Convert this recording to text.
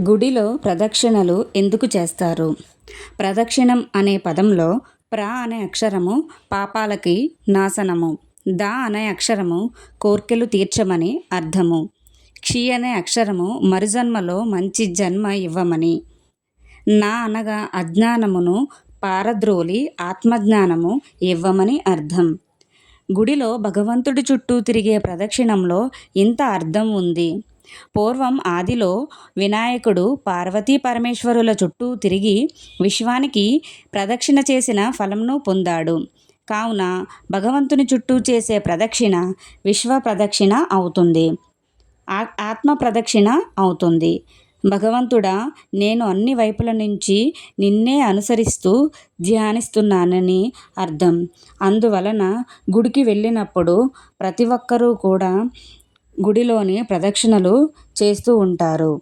గుడిలో ప్రదక్షిణలు ఎందుకు చేస్తారు? ప్రదక్షిణం అనే పదంలో ప్ర అనే అక్షరము పాపాలకి నాశనము ద అనే అక్షరము కోర్కెలు తీర్చమని అర్థము క్షి అనే అక్షరము మరుజన్మలో మంచి జన్మ ఇవ్వమని. నా అనగా అజ్ఞానమును పారద్రోలి ఆత్మజ్ఞానము ఇవ్వమని అర్థం. గుడిలో భగవంతుడి చుట్టూ తిరిగే ప్రదక్షిణంలో ఇంత అర్థం ఉంది. పూర్వం ఆదిలో వినాయకుడు పార్వతీ పరమేశ్వరుల చుట్టూ తిరిగి విశ్వానికి ప్రదక్షిణ చేసిన ఫలంను పొందాడు. కావున భగవంతుని చుట్టూ చేసే ప్రదక్షిణ విశ్వ ప్రదక్షిణ అవుతుంది. ఆత్మ ప్రదక్షిణ అవుతుంది. భగవంతుడా నేను అన్ని వైపుల నుంచి నిన్నే అనుసరిస్తూ ధ్యానిస్తున్నానని అర్థం. అందువలన గుడికి వెళ్ళినప్పుడు ప్రతి ఒక్కరూ కూడా గుడిలోని ప్రదక్షిణలు చేస్తూ ఉంటారు.